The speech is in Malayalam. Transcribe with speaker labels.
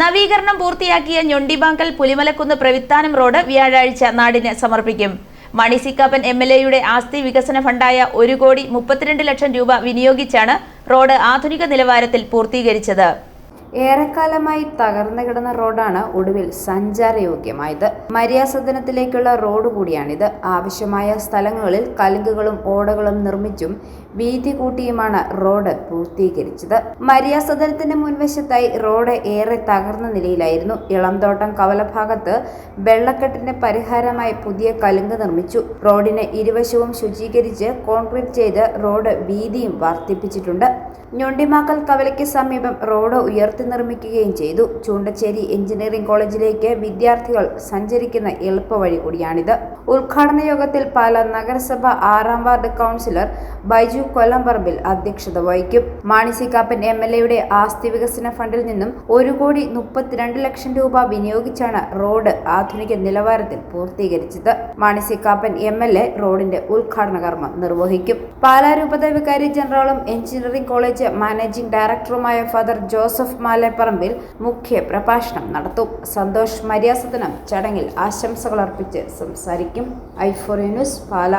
Speaker 1: നവീകരണം പൂർത്തിയാക്കിയ ഞൊണ്ടിബാങ്കൽ പുലിമലക്കുന്ന് പ്രവിത്താനം റോഡ് വ്യാഴാഴ്ച നാടിന് സമർപ്പിക്കും. മണി സി എം എൽ എയുടെ ആസ്തി വികസന ഫണ്ടായ ഒരു കോടി മുപ്പത്തിരണ്ട് ലക്ഷം രൂപ വിനിയോഗിച്ചാണ് റോഡ് ആധുനിക നിലവാരത്തിൽ പൂർത്തീകരിച്ചത്.
Speaker 2: ഏറെക്കാലമായി തകർന്നു കിടന്ന റോഡാണ് ഒടുവിൽ സഞ്ചാരയോഗ്യമായത്. മര്യാസദനത്തിലേക്കുള്ള റോഡ് കൂടിയാണിത്. ആവശ്യമായ സ്ഥലങ്ങളിൽ കലുങ്കുകളും ഓടകളും നിർമ്മിച്ചും വീതി കൂട്ടിയുമാണ് റോഡ് പൂർത്തീകരിച്ചത്. മര്യാസദനത്തിന്റെ മുൻവശത്തായി റോഡ് ഏറെ തകർന്ന നിലയിലായിരുന്നു. ഇളംതോട്ടം കവലഭാഗത്ത് വെള്ളക്കെട്ടിന്റെ പരിഹാരമായി പുതിയ കലുങ്ക് നിർമ്മിച്ചു. റോഡിന് ഇരുവശവും ശുചീകരിച്ച് കോൺക്രീറ്റ് ചെയ്ത് റോഡ് വീതിയും വർദ്ധിപ്പിച്ചിട്ടുണ്ട്. ഞൊണ്ടിമാക്കൽ കവലയ്ക്ക് സമീപം റോഡ് ഉയർത്തി നിർമ്മിക്കുകയും ചെയ്തു. ചൂണ്ടച്ചേരി എഞ്ചിനീയറിംഗ് കോളേജിലേക്ക് വിദ്യാർത്ഥികൾ സഞ്ചരിക്കുന്ന എളുപ്പവഴി കൂടിയാണിത് ഉദ്ഘാടന യോഗത്തിൽ പാല നഗരസഭ ആറാം വാർഡ് കൗൺസിലർ ബൈജു കൊല്ലംപറമ്പിൽ അധ്യക്ഷത വഹിക്കും. മാണി കാപ്പൻ എം എൽ എയുടെ ആസ്തി വികസന ഫണ്ടിൽ നിന്നും ഒരു കോടി മുപ്പത്തിരണ്ട് ലക്ഷം രൂപ വിനിയോഗിച്ചാണ് റോഡ് ആധുനിക നിലവാരത്തിൽ പൂർത്തീകരിച്ചത്. Mani Kappan M L A റോഡിന്റെ ഉദ്ഘാടന കർമ്മം നിർവഹിക്കും. പാലാ രൂപത വികാരി ജനറലും എഞ്ചിനീയറിംഗ് കോളേജ് മാനേജിംഗ് ഡയറക്ടറുമായ ഫാദർ ജോസഫ് മാലപ്പറമ്പിൽ മുഖ്യ പ്രഭാഷണം നടത്തും. സന്തോഷ് മര്യാസദനം ചടങ്ങിൽ ആശംസകൾ അർപ്പിച്ച് സംസാരിക്കും. ഐഫോറിയ ന്യൂസ് പാല.